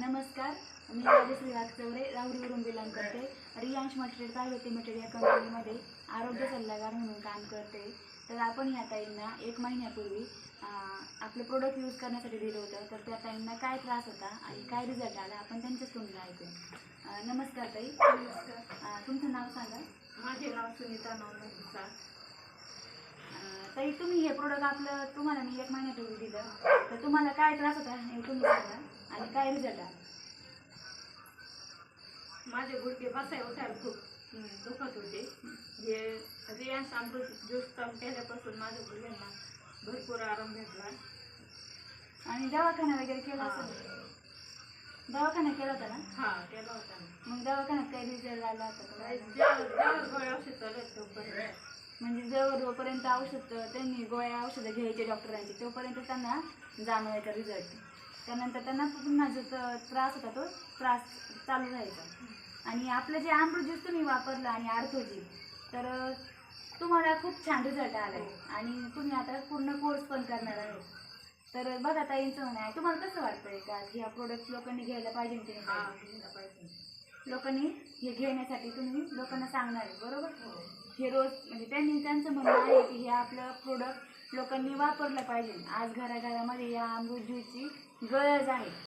नमस्कार. मी राजश्री वागचौरे राहुरीवरून बिलॉंग करते. रियांश मटेरियल प्रायव्हेट लिमिटेड या कंपनीमध्ये आरोग्य सल्लागार म्हणून काम करते. तर आपण ह्या ताईंना एक महिन्यापूर्वी आपलं प्रोडक्ट यूज करण्यासाठी दिलं होतं. तर त्या ताईंना काय त्रास होता आणि काय रिझल्ट आला आपण त्यांच्याच तोंडून ऐकू अं, नमस्कार ताई. तुमचं नाव सांगा. माझे नाव सुनीता नवनंदसा ताई तुम्ही हे प्रोडक्ट आपलं तुम्हाला मी एक महिन्यापूर्वी दिलं. तर तुम्हाला काय त्रास होता हे तुम्ही सांगा आणि काय रिझल्ट आला माझे गुडघे बसाय उठायला खूप दुखत होते. हे रियांश अमृत ज्यूस केल्यापासून माझ्या गुडघ्यांना भरपूर आराम भेटला. आणि दवाखाना वगैरे केला. असेल? दवाखाना केला होता ना? हा केला होता. मग दवाखान्यात काही रिझल्ट आला होता गोळ्या औषध चालू म्हणजे जोपर्यंत औषध त्यांनी गोळ्या औषधं घ्यायचे डॉक्टरांची तोपर्यंत त्यांना जाणवायचा रिझल्ट त्यानंतर त्यांना पुन्हा जो त्रास होता तो त्रास चालू राहायचा. आणि आपलं जे अमृत ज्यूस तुम्ही वापरलं आणि आर्थोजी तर तुम्हाला खूप छान रिझल्ट आलाय. आणि तुम्ही आता पूर्ण कोर्स पण करणार आहे. तर बघा ताईंचं म्हणणं आहे. तुम्हाला कसं वाटतंय का की हा प्रोडक्ट लोकांनी घ्यायला पाहिजे की नाही पाहिजे? घ्यायला पाहिजे. लोकांनी हे घेण्यासाठी तुम्ही लोकांना सांगणार आहे बरोबर? हे रोज म्हणजे त्यांनी त्यांचं म्हणणं आहे की हे आपलं प्रोडक्ट लोकांनी वापरलं पाहिजे. आज घराघरामध्ये या अमृत ज्यूसची गरज आहे.